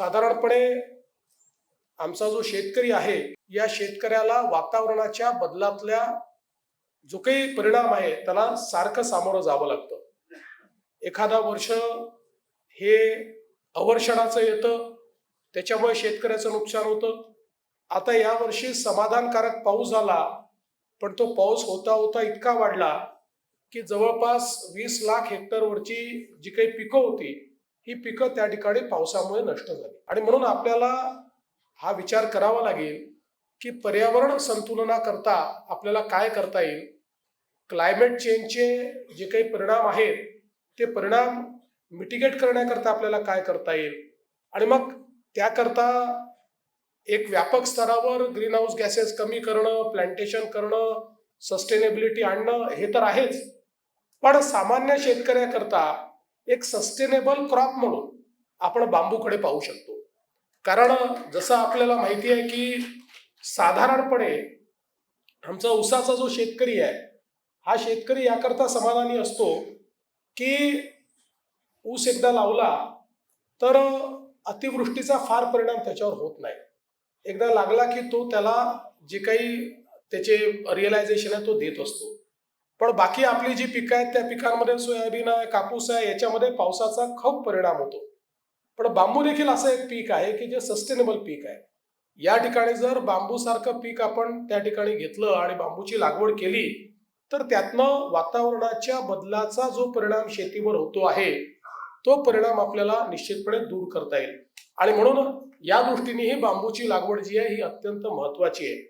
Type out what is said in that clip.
साधारणपणे आमचा जो शेतकरी आहे या शेतकऱ्याला वातावरणाच्या बदलातल्या जो काही परिणाम आहे त्याला सारखं सामोरं जावं लागतं. एखादा वर्ष हे अवर्षणाचं येतं त्याच्यामुळे शेतकऱ्याचं नुकसान होतं. आता यावर्षी समाधानकारक पाऊस झाला पण तो पाऊस होता होता इतका वाढला की जवळपास वीस लाख हेक्टरवरची जी काही पिकं होती ही पिकं त्या ठिकाणी पावसामुळे नष्ट झाली. आणि म्हणून आपल्याला हा विचार करावा लागेल की पर्यावरण संतुलनाकरता आपल्याला काय करता येईल? क्लायमेट चेंजचे जे काही परिणाम आहेत ते परिणाम मिटिगेट करण्याकरता आपल्याला काय करता येईल? आणि मग त्याकरता एक व्यापक स्तरावर ग्रीन हाऊस गॅसेस कमी करणं प्लांटेशन करणं सस्टेनेबिलिटी आणणं हे तर आहेच. पण सामान्य शेतकऱ्याकरता एक सस्टेनेबल क्रॉप म्हणून आपण बांबूकडे पाहू शकतो. कारण जसं आपल्याला माहिती आहे की साधारणपणे आमचा उसाचा जो शेतकरी आहे हा शेतकरी याकरता समाधानी असतो की ऊस एकदा लावला तर अतिवृष्टीचा फार परिणाम त्याच्यावर होत नाही. एकदा लागला की तो त्याला जे काही त्याचे रिअलायझेशन आहे तो देत असतो. पण बाकी आपली जी पिकं आहेत त्या पिकांमध्ये सोयाबीन आहे कापूस आहे याच्यामध्ये पावसाचा खूप परिणाम होतो. पण बांबू देखील असं एक पीक आहे की जे सस्टेनेबल पीक आहे. या ठिकाणी जर बांबूसारखं पीक आपण त्या ठिकाणी घेतलं आणि बांबूची लागवड केली तर त्यातनं वातावरणाच्या बदलाचा जो परिणाम शेतीवर होतो आहे तो परिणाम आपल्याला निश्चितपणे दूर करता येईल. आणि म्हणून या दृष्टीने ही बांबूची लागवड जी आहे ही अत्यंत महत्वाची आहे.